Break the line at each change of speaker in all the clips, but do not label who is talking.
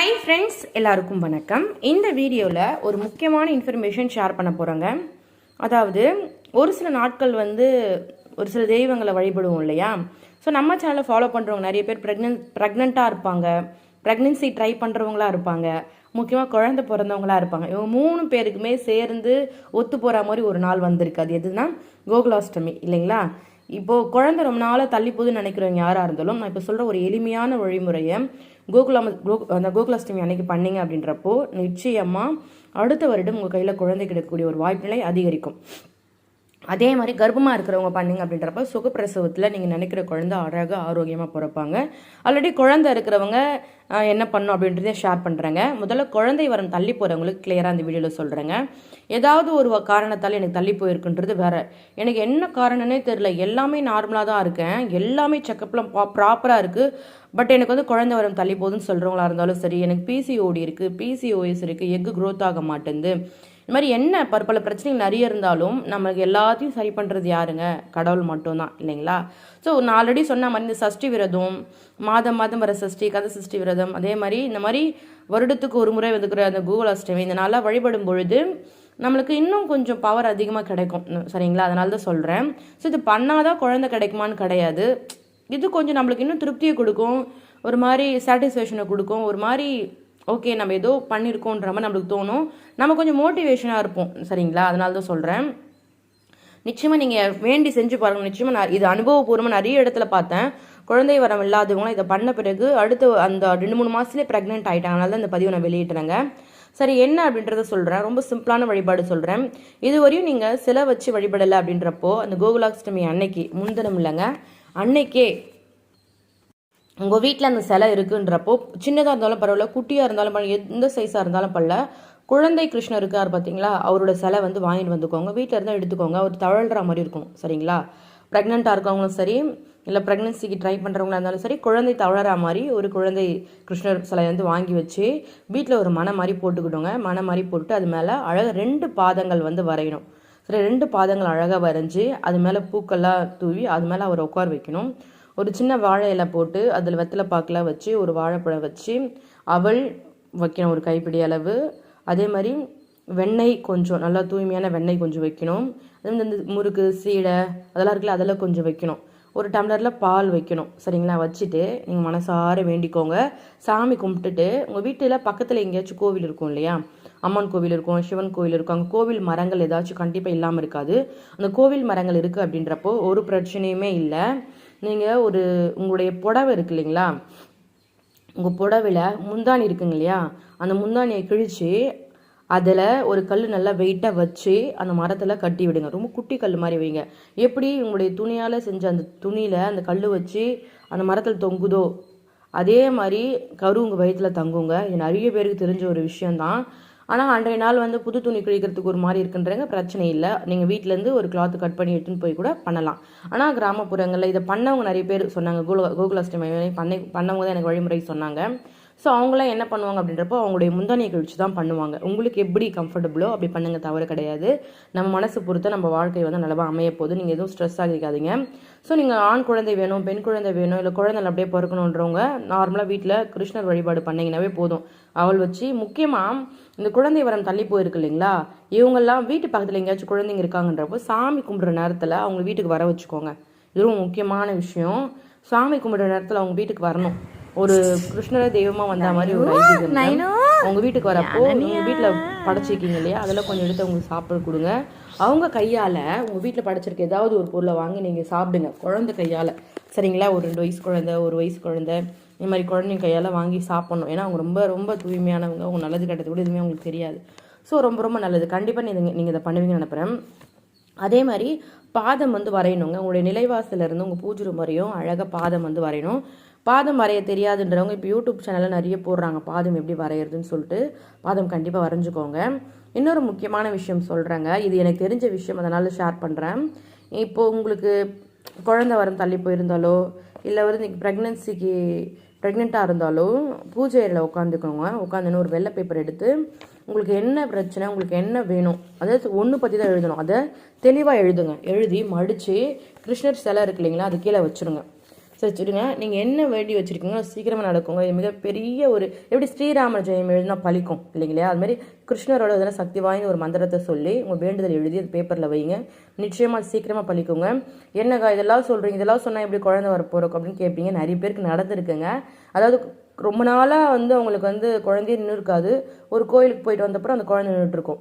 Hi friends எல்லாருக்கும் வணக்கம். இந்த வீடியோவில் ஒரு முக்கியமான இன்ஃபர்மேஷன் ஷேர் பண்ண போகிறோங்க அதாவது ஒரு சில நாட்கள் வந்து ஒரு சில தெய்வங்களை வழிபடுவோம் இல்லையா? ஸோ நம்ம சேனலை ஃபாலோ பண்ணுறவங்க நிறைய பேர் ப்ரெக்னென்ட் ப்ரெக்னெண்ட்டாக இருப்பாங்க. ப்ரெக்னென்சி ட்ரை பண்ணுறவங்களா இருப்பாங்க. முக்கியமாக குழந்தை பிறந்தவங்களா இருப்பாங்க. இவங்க மூணு பேருக்குமே சேர்ந்து ஒத்து போகிற மாதிரி ஒரு நாள் வந்திருக்கு. அது எதுனா கோகுலாஷ்டமி இல்லைங்களா? இப்போது குழந்தை ரொம்ப நாளாக தள்ளி போகுதுன்னு நினைக்கிறவங்க யாராக இருந்தாலும் நான் இப்போ சொல்கிற ஒரு எளிமையான வழிமுறையை கோகுலம் கோ அந்த கோகுலாஷ்டமி அன்னைக்கு பண்ணீங்க அப்படின்றப்போ நிச்சயமாக அடுத்த வருடம் உங்கள் கையில் குழந்தை கிடைக்கக்கூடிய ஒரு வாய்ப்பினை அதிகரிக்கும். அதே மாதிரி கர்ப்பமாக இருக்கிறவங்க பண்ணீங்க அப்படின்றப்ப சுகப்பிரசவத்தில் நீங்கள் நினைக்கிற குழந்த அழகாக ஆரோக்கியமாக பிறப்பாங்க. ஆல்ரெடி குழந்தை இருக்கிறவங்க என்ன பண்ணும் அப்படின்றதே ஷேர் பண்ணுறேங்க முதல்ல குழந்தை வரம் தள்ளி போகிறவங்களுக்கு கிளியராக அந்த வீடியோவில் சொல்கிறேங்க ஏதாவது ஒரு காரணத்தால் எனக்கு தள்ளி போயிருக்குன்றது வேற. எனக்கு என்ன காரணம்னே தெரில எல்லாமே நார்மலாக தான் இருக்கேன். எல்லாமே செக்கப்லாம் ப்ராப்பராக இருக்குது பட் எனக்கு வந்து குழந்தை வரம் தள்ளி போகுதுன்னு சொல்கிறவங்களா இருந்தாலும் சரி எனக்கு பிசிஓடி இருக்குது பிசிஓஎஸ் இருக்குது எக்கு க்ரோத் ஆக மாட்டேங்குது. இந்த மாதிரி என்ன பற்பல பிரச்சனைகள் நிறைய இருந்தாலும் நமக்கு எல்லாத்தையும் சரி பண்ணுறது யாருங்க? கடவுள் மட்டும்தான் இல்லைங்களா? ஸோ நான் ஆல்ரெடி சொன்ன மாதிரி இந்த சஷ்டி விரதம் மாதம் மாதம் வர சஷ்டி கதை சஷ்டி விரதம் அதே மாதிரி இந்த மாதிரி வருடத்துக்கு ஒரு முறை வந்துக்கிற அந்த கூகுள் அஷ்டமி இந்த நாளாக வழிபடும் பொழுது நம்மளுக்கு இன்னும் கொஞ்சம் பவர் அதிகமாக கிடைக்கும். சரிங்களா? அதனால தான் சொல்கிறேன் ஸோ இது பண்ணாதான் குழந்தை கிடைக்குமான்னு கிடையாது. இது கொஞ்சம் நம்மளுக்கு இன்னும் திருப்தியை கொடுக்கும். ஒரு மாதிரி சாட்டிஸ்ஃபேக்ஷனை கொடுக்கும். ஒரு மாதிரி ஓகே நம்ம ஏதோ பண்ணியிருக்கோன்ற மாதிரி நம்மளுக்கு தோணும். நம்ம கொஞ்சம் மோட்டிவேஷனாக இருப்போம். சரிங்களா? அதனால தான் சொல்கிறேன் நிச்சயமாக நீங்கள் வேண்டி செஞ்சு பாருங்கள் நிச்சயமாக நான் இது அனுபவபூர்வமாக நிறைய இடத்துல பார்த்தேன். குழந்தை வரம் இல்லாதவங்களும் இதை பண்ண பிறகு அடுத்த அந்த ரெண்டு மூணு மாதத்துலேயே ப்ரெக்னென்ட் ஆகிட்டாங்க அதனால தான் இந்த பதிவை நான் வெளியிட்டுறேங்க. சரி என்ன அப்படின்றத சொல்கிறேன் ரொம்ப சிம்பிளான வழிபாடு சொல்கிறேன் இதுவரையும் நீங்கள் சிலை வச்சு வழிபடலை அப்படின்றப்போ அந்த கோகுலாஷ்டமி அன்னைக்கு முன்தினம் இல்லைங்க. அன்னைக்கே உங்கள் வீட்டில் அந்த சிலை இருக்குன்றப்போ சின்னதாக இருந்தாலும் பரவாயில்ல குட்டியாக இருந்தாலும் பரவாயில்ல எந்த சைஸாக இருந்தாலும் பரவாயில்ல குழந்தை கிருஷ்ணர் இருக்கார் பார்த்தீங்களா அவரோட சிலை வந்து வாங்கிட்டு வந்துக்கோங்க வீட்டில் இருந்தால் எடுத்துக்கோங்க அவர் தவழ்கிற மாதிரி இருக்கும் சரிங்களா? ப்ரெக்னெண்ட்டாக இருக்கவங்களும் சரி இல்லை ப்ரெக்னன்சிக்கு ட்ரை பண்ணுறவங்களா இருந்தாலும் சரி குழந்தை தவழற மாதிரி ஒரு குழந்தை கிருஷ்ணர் சிலை வந்து வாங்கி வச்சு வீட்டில் ஒரு மன மாதிரி போட்டுக்கிட்டோங்க மன மாதிரி போட்டு அது மேலே அழகாக ரெண்டு பாதங்கள் வந்து வரையணும். சரி ரெண்டு பாதங்கள் அழகாக வரைஞ்சி அது மேலே பூக்கள்லாம் தூவி அது மேலே அவர் உட்கார வைக்கணும். ஒரு சின்ன வாழை இலை போட்டு அதில் வெத்தலை பாக்கெலாம் வச்சு ஒரு வாழைப்பழம் வச்சு அவள் வைக்கணும் ஒரு கைப்பிடி அளவு. அதே மாதிரி வெண்ணெய் கொஞ்சம் நல்லா தூய்மையான வெண்ணெய் கொஞ்சம் வைக்கணும். அதே மாதிரி இந்த முறுக்கு சீடை அதெல்லாம் இருக்குல்ல அதெல்லாம் கொஞ்சம் வைக்கணும். ஒரு டம்ளரில் பால் வைக்கணும் சரிங்களா? வச்சுட்டு நீங்கள் மனசார வேண்டிக்கோங்க. சாமி கும்பிட்டுட்டு உங்கள் வீட்டில் பக்கத்தில் எங்கேயாச்சும் கோவில் இருக்கும் இல்லையா? அம்மன் கோவில் இருக்கும் சிவன் கோவில் இருக்கும். அங்கே கோவில் மரங்கள் ஏதாச்சும் கண்டிப்பாக இல்லாமல் இருக்காது. அந்த கோவில் மரங்கள் இருக்குது அப்படின்றப்போ ஒரு பிரச்சனையுமே இல்லை. நீங்கள் ஒரு உங்களுடைய புடவை இருக்கு இல்லைங்களா? உங்கள் புடவையில் முந்தாணி இருக்குங்க இல்லையா? அந்த முந்தானியை கிழிச்சு அதில் ஒரு கல் நல்லா வெயிட்டாக வச்சு அந்த மரத்தில் கட்டி விடுங்க. ரொம்ப குட்டி கல் மாதிரி வைங்க. எப்படி உங்களுடைய துணியால் செஞ்ச அந்த துணியில் அந்த கல் வச்சு அந்த மரத்தில் தொங்குதோ அதே மாதிரி கரு உங்கள் வயிற்றில் தங்குங்க. இது நிறைய பேருக்கு தெரிஞ்ச ஒரு விஷயந்தான் ஆனால் அன்றைய நாள் வந்து புது துணி கிழிக்கிறதுக்கு ஒரு மாதிரி இருக்குன்றங்க பிரச்சனை இல்லை. நீங்கள் வீட்டிலேருந்து ஒரு கிளாத் கட் பண்ணி எடுத்துன்னு போய் கூட பண்ணலாம். ஆனால் கிராமப்புறங்களில் இதை பண்ணவங்க நிறைய பேர் சொன்னாங்க. கோகுல கோகுலாஷ்டமி பண்ணி பண்ணவங்க தான் எனக்கு வழிமுறை சொன்னாங்க. ஸோ அவங்களாம் என்ன பண்ணுவாங்க அப்படின்றப்போ அவங்களுடைய முந்தானியை கழிச்சு தான் பண்ணுவாங்க. உங்களுக்கு எப்படி கம்ஃபர்டபுளோ அப்படி பண்ணுங்க தவறு கிடையாது. நம்ம மனசு பொறுத்து நம்ம வாழ்க்கை வந்து நல்லா அமைய போகுது. நீங்கள் எதுவும் ஸ்ட்ரெஸ் ஆகிக்காதீங்க. ஸோ நீங்கள் ஆண் குழந்தை வேணும் பெண் குழந்தை வேணும் இல்லை குழந்தை அப்படியே பிறக்கணுன்றவங்க நார்மலாக வீட்டில் கிருஷ்ணர் வழிபாடு பண்ணிங்கனாவே போதும். அவள் வச்சு முக்கியமாக இந்த குழந்தை வரம் தள்ளி போயிருக்கு இல்லைங்களா? இவங்கெல்லாம் வீட்டு பக்கத்தில் எங்கேயாச்சும் குழந்தைங்க இருக்காங்கன்றப்போ சாமி கும்பிட்ற நேரத்தில் அவங்க வீட்டுக்கு வர வச்சுக்கோங்க. இதுவும் முக்கியமான விஷயம். சாமி கும்பிட்ற நேரத்தில் அவங்க வீட்டுக்கு வரணும். ஒரு கிருஷ்ணர தெய்வமா வந்த மாதிரி ஒரு ஐதீகம் அவங்க வீட்டுக்கு வரப்போ நீங்க வீட்டுல படைச்சிருக்கீங்க இல்லையா? அதெல்லாம் கொஞ்சம் எடுத்து அவங்களுக்கு சாப்பிட கொடுங்க. அவங்க கையால உங்க வீட்டுல படைச்சிருக்க ஏதாவது ஒரு பொருளை வாங்கி நீங்க சாப்பிடுங்க. குழந்தை கையால. சரிங்களா? ஒரு ரெண்டு வயசு குழந்தை ஒரு வயசு குழந்தை. இந்த மாதிரி குழந்தைங்க கையால வாங்கி சாப்பிடணும். ஏன்னா அவங்க ரொம்ப ரொம்ப தூய்மையானவங்க. அவங்க நல்லது கெட்டது கூட எதுவுமே அவங்களுக்கு தெரியாது. ஸோ ரொம்ப ரொம்ப நல்லது. கண்டிப்பாக நீங்கள் நீங்கள் இதை பண்ணுவீங்கன்னு நினைக்கிறேன் அதே மாதிரி பாதம் வந்து வரையணுங்க. உங்களுடைய நிலைவாசல்ல இருந்து உங்கள் பூஜை வரையும் அழகாக பாதம் வந்து வரையணும். பாதம் வரைய தெரியாதுன்றவங்க இப்போ யூடியூப் சேனலில் நிறைய போடுறாங்க. பாதம் எப்படி வரைகிறதுன்னு சொல்லிட்டு பாதம் கண்டிப்பாக வரைஞ்சிக்கோங்க. இன்னொரு முக்கியமான விஷயம் சொல்கிறேங்க இது எனக்கு தெரிஞ்ச விஷயம் அதனால் ஷேர் பண்ணுறேன் இப்போ உங்களுக்கு குழந்தை வரம் தள்ளி போயிருந்தாலோ இல்லை வந்து நீங்கள் ப்ரெக்னென்சிக்கு ப்ரெக்னெண்ட்டாக இருந்தாலும் பூஜை அறையில் உட்காந்துக்கோங்க உட்காந்துன்னு ஒரு வெள்ளை பேப்பர் எடுத்து உங்களுக்கு என்ன பிரச்சனை உங்களுக்கு என்ன வேணும் அதாவது ஒன்று பற்றி தான் எழுதணும். அதை தெளிவாக எழுதுங்க. எழுதி மடித்து கிருஷ்ணர் சிலை இருக்கு இல்லைங்களா அது கீழே வச்சுருங்க. வச்சுடுங்க நீங்கள் என்ன வேண்டி வச்சுருக்கீங்களோ சீக்கிரமாக நடக்குங்க. இது மிகப்பெரிய ஒரு எப்படி ஸ்ரீராம ஜெயம் எழுதினா பழிக்கும் இல்லைங்களா? அது மாதிரி கிருஷ்ணரோட இதெல்லாம் சக்தி வாய்ந்த ஒரு மந்திரத்தை சொல்லி உங்கள் வேண்டுதல் எழுதி அது பேப்பரில் வைங்க. நிச்சயமாக சீக்கிரமாக பழிக்குங்க. என்னக்கா இதெல்லாம் சொல்கிறீங்க இதெல்லாம் சொன்னால் எப்படி குழந்தை வரப்போகிறோம் அப்படின்னு கேட்பீங்க நிறைய பேருக்கு நடந்திருக்குங்க. அதாவது ரொம்ப நாளாக வந்து அவங்களுக்கு வந்து குழந்தையே நின்று இருக்காது ஒரு கோயிலுக்கு போயிட்டு வந்தப்பறம் அந்த குழந்தை நின்றுட்டுருக்கும்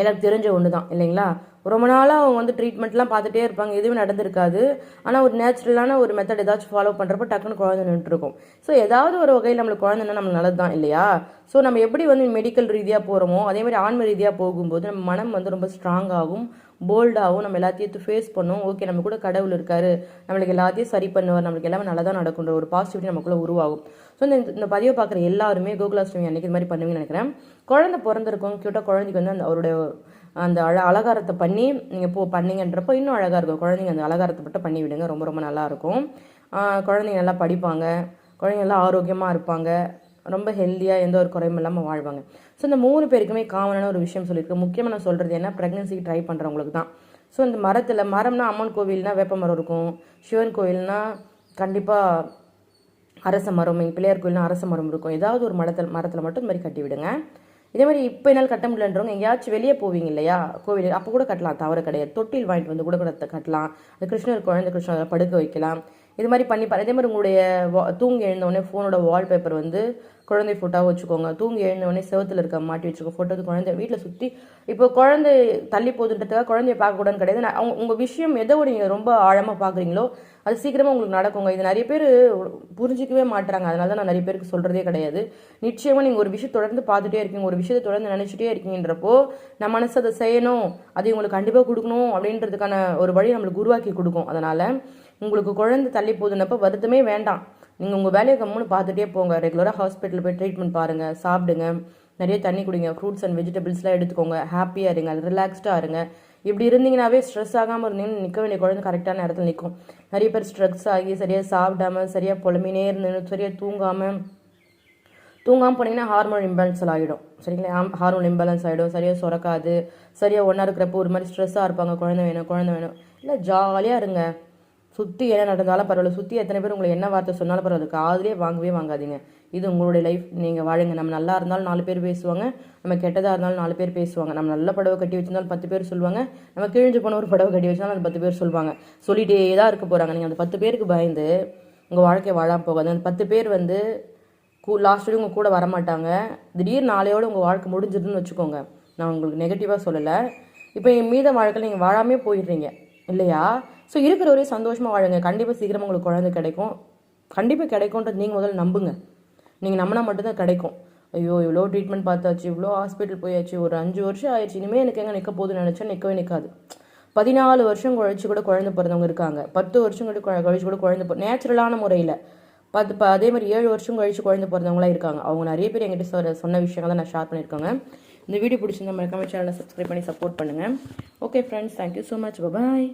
எல்லாருக்கும் தெரிஞ்ச ஒன்று தான் இல்லைங்களா? ரொம்ப நாளாக அவங்க வந்து ட்ரீட்மெண்ட்லாம் பார்த்துட்டே இருப்பாங்க எதுவுமே நடந்திருக்காது. ஆனால் ஒரு நேச்சுரலான ஒரு மெத்தட் ஏதாச்சும் ஃபாலோ பண்ணுறப்ப டக்குன்னு குழந்தை நின்றுருக்கும். ஸோ ஏதாவது ஒரு வகையில் நம்மளுக்கு குழந்தைன்னா நம்ம நல்லது தான் இல்லையா? ஸோ நம்ம எப்படி வந்து மெடிக்கல் ரீதியாக போகிறோமோ அதே மாதிரி ஆன்ம ரீதியாக போகும்போது நம்ம மனம் வந்து ரொம்ப ஸ்ட்ராங் ஆகும். போல்டாகவும் நம்ம எல்லாத்தையும் ஃபேஸ் பண்ணும். ஓகே நம்ம கூட கடவுள் இருக்காரு. நம்மளுக்கு எல்லாத்தையும் சரி பண்ணுவார். நம்மளுக்கு எல்லாமே நல்லா தான் நடக்குன்ற ஒரு பாசிட்டிவிட்டி நமக்குள்ள உருவாகும். ஸோ இந்த இந்த பதிவை பார்க்குற எல்லாருமே கோகுலாஷ்டமி அன்னைக்கு இது மாதிரி பண்ணுவீங்கன்னு நினைக்கிறேன். குழந்தை பிறந்திருக்கும். கியூட்டாக குழந்தைக்கு வந்து அந்த அவருடைய அந்த அழ அலங்காரத்தை பண்ணி நீங்கள் போ பண்ணீங்கன்றப்போ இன்னும் அழகாக இருக்கும். குழந்தைங்க அந்த அலங்காரத்தை மட்டும் பண்ணி விடுங்க. ரொம்ப ரொம்ப நல்லாயிருக்கும் குழந்தைங்க நல்லா படிப்பாங்க. குழந்தைங்க நல்லா ஆரோக்கியமாக இருப்பாங்க. ரொம்ப ஹெல்த்தியாக எந்த ஒரு குறையும் இல்லாமல் வாழ்வாங்க. ஸோ இந்த மூணு பேருக்குமே காமனான ஒரு விஷயம் சொல்லியிருக்கேன். முக்கியமாக நான் சொல்கிறது என்ன? ப்ரெக்னன்சிக்கு ட்ரை பண்ணுறவங்களுக்கு தான். ஸோ இந்த மரத்தில் மரம்னா அம்மன் கோவில்னா வேப்ப மரம் இருக்கும். சிவன் கோவில்னா கண்டிப்பாக அரச மரம் எங்கள் பிள்ளையார் கோயில்னா அரச மரம் இருக்கும். ஏதாவது ஒரு மரத்தில் மரத்தில் மட்டும் இந்த மாதிரி கட்டி விடுங்க. இதே மாதிரி இப்போ என்னால் கட்ட முடியலன்றவங்க எங்கேயாச்சும் வெளியே போவீங்க இல்லையா? கோவில் அப்போ கூட கட்டலாம். தவறு கிடையாது. தொட்டில் வாங்கிட்டு வந்து கூட கூட கட்டலாம். அந்த கிருஷ்ணர் குழந்தை கிருஷ்ணரை படுக்க வைக்கலாம். இது மாதிரி பண்ணி பாரு. அதே மாதிரி உங்களுடைய வா- தூங்கி எழுந்தவொடனே ஃபோனோட வால்பேப்பர் வந்து குழந்தை ஃபோட்டோவாக வச்சுக்கோங்க. தூங்கி எழுந்தவுடனே செவத்தில் இருக்க மாட்டி வச்சுக்கோ. ஃபோட்டோ குழந்தை வீட்டில் சுற்றி இப்போ குழந்தை தள்ளி போகுதுன்றதுக்காக குழந்தைய பார்க்கக்கூடாதுன்னு கிடையாது. நான் அவங்க உங்கள் விஷயம் எதை நீங்கள் ரொம்ப ஆழமாக பார்க்குறீங்களோ அது சீக்கிரமாக உங்களுக்கு நடக்குங்க. இது நிறைய பேர் புரிஞ்சிக்கவே மாட்டுறாங்க அதனால தான் நான் நிறைய பேருக்கு சொல்கிறதே கிடையாது. நிச்சயமாக நீங்கள் ஒரு விஷயம் தொடர்ந்து பார்த்துட்டே இருக்கீங்க. ஒரு விஷயத்தை தொடர்ந்து நினச்சிட்டே இருக்கீங்கன்றப்போ நம்ம மனசு அதை செய்யணும். அது உங்களுக்கு கண்டிப்பாக கொடுக்கணும் அப்படின்றதுக்கான ஒரு வழி நம்மளுக்கு உருவாக்கி கொடுக்கும். அதனால் உங்களுக்கு குழந்தை தள்ளி போகுதுன்னப்போ வருத்தமே வேண்டாம். நீங்கள் உங்கள் வேலையை கம்முன்னு பார்த்துட்டே போங்க. ரெகுலராக ஹாஸ்பிட்டல் போய் ட்ரீட்மெண்ட் பாருங்கள் சாப்பிடுங்க. நிறைய தண்ணி குடிங்க. ஃப்ரூட்ஸ் அண்ட் வெஜிடபிள்ஸ்லாம் எடுத்துக்கோங்க. ஹாப்பியாக இருங்க. ரிலாக்ஸ்டாக இருங்க. இப்படி இருந்தீங்கனாவே ஸ்ட்ரெஸ் ஆகாமல் இருந்தீங்கன்னு நிற்க வேண்டிய குழந்தை கரெக்டான இடத்துல நிற்கும் நிறைய பேர் ஸ்ட்ரெஸ் ஆகி சரியாக சாப்பிடாம சரியாக புலம்பினே இருந்து சரியாக தூங்காமல் தூங்காமல் போனீங்கன்னா ஹார்மோன் இம்பேலன்ஸ் ஆகிடும் சரிங்களா? ஹார்மோன் இம்பேலன்ஸ் ஆகிடும் சரியாக சுரக்காது. சரியாக ஒன்றா இருக்கிறப்போ ஒரு மாதிரி ஸ்ட்ரெஸ்ஸாக இருப்பாங்க. குழந்தை வேணும் குழந்தை வேணும். இல்லை ஜாலியாக இருங்க. சுற்றி என்ன நடந்தாலும் பரவாயில்ல. சுற்றி எத்தனை பேர் உங்களை என்ன வார்த்தை சொன்னாலும் பரவாயில்ல. காதலே வாங்கவே வாங்காதீங்க. இது உங்களுடைய லைஃப் நீங்கள் வாழுங்க. நம்ம நல்லா இருந்தாலும் நாலு பேர் பேசுவாங்க. நம்ம கெட்டதாக இருந்தாலும் நாலு பேர் பேசுவாங்க. நம்ம நல்ல படவை கட்டி வச்சிருந்தாலும் பத்து பேர் சொல்லுவாங்க. நம்ம கிழிஞ்சு போன ஒரு படவை கட்டி வச்சிருந்தாலும் அந்த பத்து பேர் சொல்லுவாங்க. சொல்லிகிட்டே தான் இருக்க போகிறாங்க நீங்கள் அந்த பத்து பேருக்கு பயந்து உங்கள் வாழ்க்கை வாழாமல் போகாது. அந்த பத்து பேர் வந்து கூ லாஸ்ட் வரையும் உங்கள் கூட வரமாட்டாங்க. திடீர்னு நாளையோடு உங்கள் வாழ்க்கை முடிஞ்சிருதுன்னு வச்சுக்கோங்க. நான் உங்களுக்கு நெகட்டிவாக சொல்லலை. இப்போ என் மீத வாழ்க்கையில் நீங்கள் வாழாமே போயிடுறீங்க. இல்லையா? ஸோ இருக்கிற ஒரே சந்தோஷமாக வாழுங்க. கண்டிப்பாக சீக்கிரமாக உங்களுக்கு குழந்தை கிடைக்கும். கண்டிப்பாக கிடைக்கும்ன்றது நீங்கள் முதல்ல நம்புங்க. நீங்கள் நம்பினா மட்டும்தான் கிடைக்கும். ஐயோ இவ்வளோ ட்ரீட்மெண்ட் பார்த்தாச்சு இவ்வளோ ஹாஸ்பிட்டல் போயாச்சு ஒரு அஞ்சு வருஷம் ஆயிடுச்சு இனிமேல் எனக்கு எங்கே நிற்க போகுதுன்னு நினச்சா நிற்கவே நிற்காது பதினாலு வருஷம் கழிச்சு கூட குழந்தை பிறந்தவங்க இருக்காங்க. பத்து வருஷம் கூட கழிச்சு கூட குழந்தை நேச்சுரலான முறையில். பத்து ப அதே மாதிரி ஏழு வருஷம் கழிச்சு குழந்தை பிறந்தவங்களாம் இருக்காங்க. அவங்க நிறைய பேர் என்கிட்ட சொன்ன சொன்ன விஷயங்கள் தான் நான் ஷேர் பண்ணியிருக்காங்க. இந்த வீடியோ பிடிச்சிருந்தா மறக்காம சேனலை சப்ஸ்கிரைப் பண்ணி சப்போர்ட் பண்ணுங்கள் okay friends thank you so much bye